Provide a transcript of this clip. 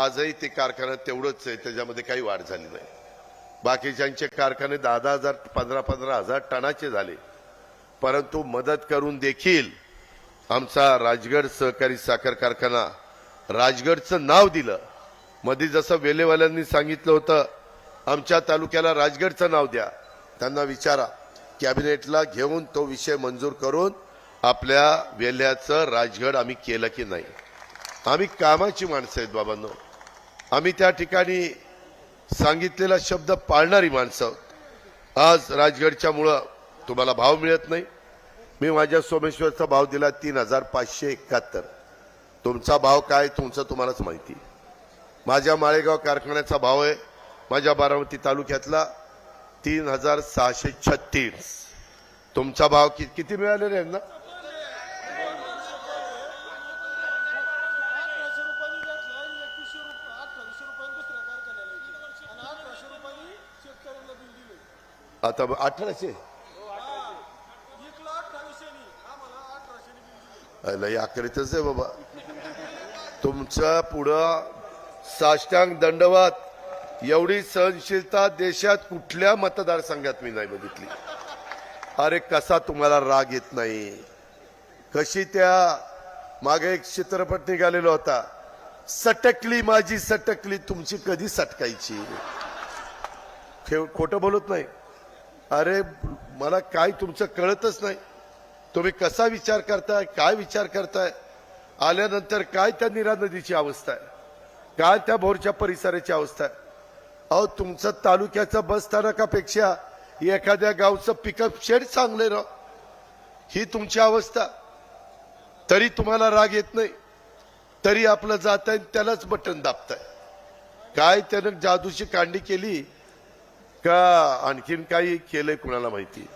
आजही ते कारखाना तेवढंच आहे त्याच्यामध्ये काही वाढ झाली नाही. बाकीच्यांचे कारखाने दहा दहा हजार पंधरा पंधरा हजार टनाचे झाले. परंतु मदत करून देखील आमचा राजगड सहकारी साखर कारखाना राजगडचं नाव दिलं. मध्ये जसं वेलेवाल्यांनी सांगितलं होतं आमच्या तालुक्याला राजगडचं नाव द्या. त्यांना विचारा कॅबिनेटला घेऊन तो विषय मंजूर करून आपल्या वेल्ह्याचं राजगड आम्ही केलं की नाही. आम्ही कामाची माणसं आहेत बाबांनो. आम्ही त्या ठिकाणी सांगितलेला शब्द पाळणारी माणसं. आज राजगडच्या मुळं तुम्हाला भाव मिळत नाही. मी माझ्या सोमेश्वरचा भाव दिला तीन हजार पाचशे एकाहत्तर. तुमचा भाव काय तुमचं तुम्हालाच माहिती. माझ्या माळेगाव कारखान्याचा भाव आहे. माझ्या बारामती तालुक्यातला तीन हजार सहाशे छत्तीस. तुमचा भाव कि, किती मिळालेला आहे ना? आता अठराशे. लय आकरीतच आहे बाबा. तुमच्या पुढं साष्टांग दंडवात. एवढी सहनशीलता देशात कुठल्या मतदारसंघात मी नाही बघितली. अरे कसा तुम्हाला राग येत नाही. कशी त्या मागे एक चित्रपट निघालेला होता. सटकली माझी सटकली तुमची कधी सटकायची. ठेव खोटं बोलत नाही. अरे मला काय तुमचं कळतच नाही. तुम्ही कसा विचार करताय काय विचार करताय? आल्यानंतर काय त्या निरा नदीची अवस्था आहे? काय त्या भोरच्या परिसराची अवस्था आहे? अहो तुमचं तालुक्याचं बस स्थानकापेक्षा एखाद्या गावचं पिकअप शेड चांगले राह ही तुमची अवस्था. तरी तुम्हाला राग येत नाही. तरी आपलं जात आहे त्यालाच बटन दाबताय. काय त्यानं जादूची कांडी केली का आणखीन काही केलंय कुणाला माहिती?